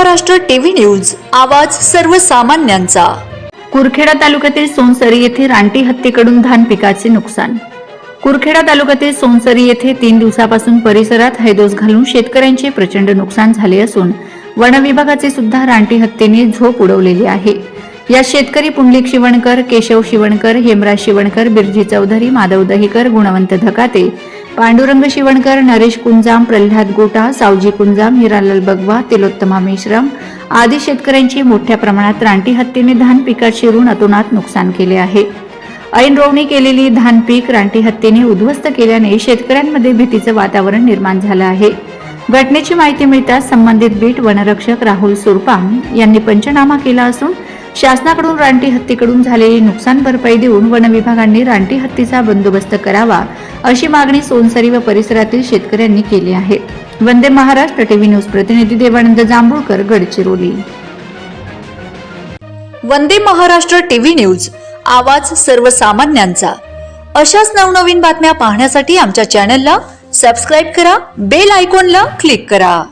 Maharashtra TV news आवाज सर्वसामान्यांचा. कुरखेडा तालुक्यातील सोनसरी येथे रानटी हत्तीकडून धान पिकाचे नुकसान. कुरखेडा तालुक्यातील सोनसरी येथे तीन दिवसापासून परिसरात हैदोस घालून शेतकऱ्यांचे प्रचंड नुकसान झाले असून वनविभागाचे सुद्धा रानटी हत्तीने झोप उडवलेली आहे. या शेतकरी पुंडलिक शिवणकर केशव शिवणकर हेमराज शिवणकर बिरजी चौधरी माधव दहीकर गुणवंत धकाते पांडुरंग शिवणकर नरेश कुंजाम प्रल्हाद गोटा सावजी कुंजाम हिरालाल बगवा तिलोत्तमा मेश्राम आदी शेतकऱ्यांची मोठ्या प्रमाणात रानटी हत्तीने धान पिकात शिरून अतोनात नुकसान केले आहे. ऐन रोवणी केलेली धान पीक रानटी हत्तीने उद्ध्वस्त केल्याने शेतकऱ्यांमध्ये भीतीचं वातावरण निर्माण झालं आहे. घटनेची माहिती मिळताच संबंधित बीट वनरक्षक राहुल सुरपाम यांनी पंचनामा केला असून शासनाकडून रानटी हत्तीकडून झालेली नुकसान भरपाई देऊन वन विभागांनी रानटी हत्तीचा बंदोबस्त करावा अशी मागणी सोनसरी व परिसरातील शेतकऱ्यांनी केली आहे. वंदे महाराष्ट्र टीव्ही न्यूज प्रतिनिधी देवानंद जांभूळकर गडचिरोली. वंदे महाराष्ट्र टीव्ही न्यूज आवाज सर्वसामान्यांचा. अशाच नवनवीन बातम्या पाहण्यासाठी आमच्या चॅनलला सबस्क्राईब करा बेल आयकॉनला क्लिक करा.